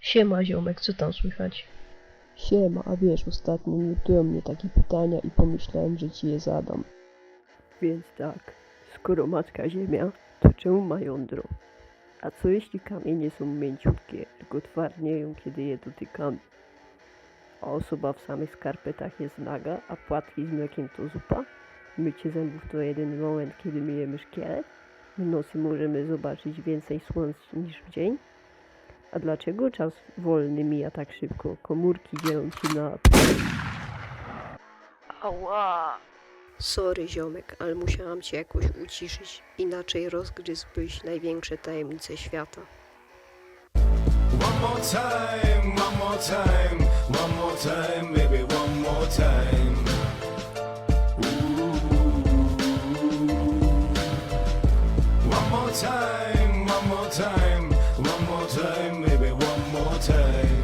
Siema ziomek, co tam słychać? Siema, a wiesz, ostatnio nurtują mnie takie pytania i pomyślałem, że ci je zadam. Więc tak, skoro matka Ziemia, to czemu ma jądro? A co jeśli kamienie są mięciutkie, tylko twardnieją, kiedy je dotykamy? A osoba w samych skarpetach jest naga, a płatki z mlekiem to zupa? Mycie zębów to jeden moment, kiedy myjemy szkielet? W nocy możemy zobaczyć więcej słońca niż w dzień? A dlaczego czas wolny mija tak szybko? Komórki dzielą się na... Ała! Sorry ziomek, ale musiałam cię jakoś uciszyć, inaczej rozgryzłbyś największe tajemnice świata. One more time, one more time, one more time, baby, one more time. Ooh. One more time, one more time, one more time, baby, one more time.